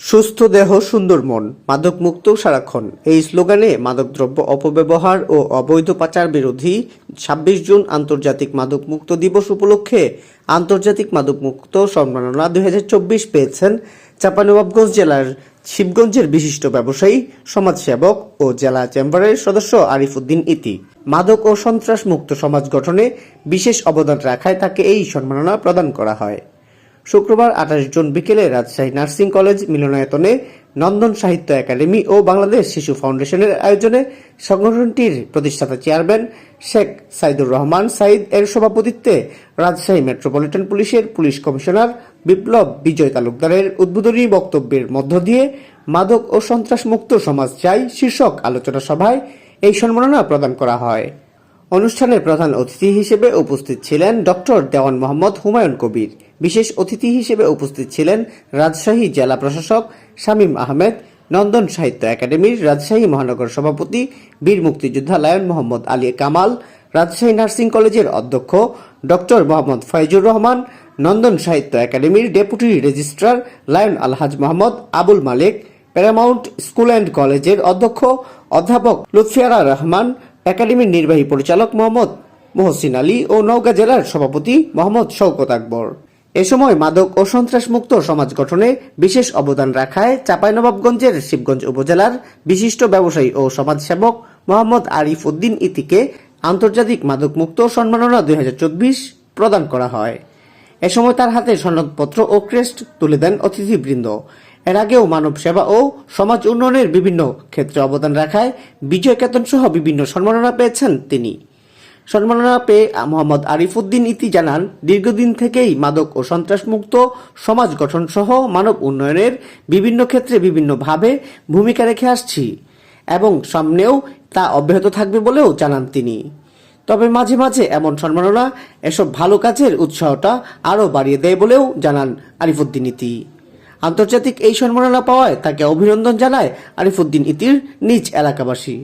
সুস্থ দেহ, সুন্দর মন মাদক মুক্ত সারাক্ষণ। এই স্লোগানে মাদকদ্রব্য অপব্যবহার ও অবৈধ পাচার বিরোধী ছাব্বিশ জুন আন্তর্জাতিক মাদক মুক্ত দিবস উপলক্ষে আন্তর্জাতিক মাদক মুক্ত সম্মাননা দুই হাজার চব্বিশ পেয়েছেন চাঁপানবাবগঞ্জ জেলার শিবগঞ্জের বিশিষ্ট ব্যবসায়ী, সমাজসেবক ও জেলা চেম্বারের সদস্য আরিফ উদ্দিন ইতি। মাদক ও সন্ত্রাস মুক্ত সমাজ গঠনে বিশেষ অবদান রাখায় তাকে এই সম্মাননা প্রদান করা হয়। শুক্রবার আঠাশ জুন বিকেলে রাজশাহী নার্সিং কলেজ মিলনায়তনে নন্দন সাহিত্য একাডেমি ও বাংলাদেশ শিশু ফাউন্ডেশনের আয়োজনে সংগঠনটির প্রতিষ্ঠাতা চেয়ারম্যান শেখ সাইদুর রহমান সাইদ এর সভাপতিত্বে রাজশাহী মেট্রোপলিটন পুলিশের পুলিশ কমিশনার বিপ্লব বিজয় তালুকদারের উদ্বোধনী বক্তব্যের মধ্য দিয়ে মাদক ও সন্ত্রাস মুক্ত সমাজ চাই শীর্ষক আলোচনা সভায় এই সম্মাননা প্রদান করা হয়। অনুষ্ঠানে প্রধান অতিথি হিসেবে উপস্থিত ছিলেন ডক্টর দেওয়ান মোহাম্মদ হুমায়ুন কবির। বিশেষ অতিথি হিসেবে উপস্থিত ছিলেন রাজশাহী জেলা প্রশাসক শামীম আহমেদ, নন্দন সাহিত্য একাডেমির রাজশাহী মহানগর সভাপতি, বীর মুক্তিযোদ্ধা লায়ন মোহাম্মদ আলী কামাল, রাজশাহী নার্সিং কলেজের অধ্যক্ষ ডক্টর মোহাম্মদ ফয়জুর রহমান, নন্দন সাহিত্য একাডেমির deputy registrar lion Alhaj Mohammad Abul Malik, Paramount school and কলেজের অধ্যক্ষ অধ্যাপক লুৎফিয়ারা রহমান একাডেমির নির্বাহী পরিচালক মোহাম্মদ মোহসিন আলী ও নওগাঁ জেলার সভাপতি মোহাম্মদ শওকত আকবর। এ সময় মাদক ও সন্ত্রাস মুক্ত সমাজ গঠনে বিশেষ অবদান রাখায় চাঁপাইনবাবগঞ্জের শিবগঞ্জ উপজেলার বিশিষ্ট ব্যবসায়ী ও সমাজসেবক মোহাম্মদ আরিফ উদ্দিন ইতিকে আন্তর্জাতিক মাদক মুক্ত সম্মাননা দুই হাজার চব্বিশ প্রদান করা হয়। এ সময় তার হাতে সনদপত্র ও ক্রেস্ট তুলে দেন অতিথিবৃন্দ। এর আগেও মানব সেবা ও সমাজ উন্নয়নের বিভিন্ন ক্ষেত্রে অবদান রাখায় বিজয় কেতন সহ বিভিন্ন সম্মাননা পেয়েছেন তিনি। সম্মাননা পেয়ে মোহাম্মদ আরিফুদ্দিন ইতি জানান, দীর্ঘদিন থেকেই মাদক ও সন্ত্রাসমুক্ত সমাজ গঠন সহ মানব উন্নয়নের বিভিন্ন ক্ষেত্রে বিভিন্নভাবে ভূমিকা রেখে আসছি এবং সামনেও তা অব্যাহত থাকবে বলেও জানান তিনি। তবে মাঝে মাঝে এমন সম্মাননা এসব ভালো কাজের উৎসাহটা আরও বাড়িয়ে দেয় বলেও জানান আরিফুদ্দিন ইতি। আন্তর্জাতিক এই সম্মাননা পাওয়ায় তাকে অভিনন্দন জানায় আরিফুদ্দিন ইতির নিজ এলাকাবাসী।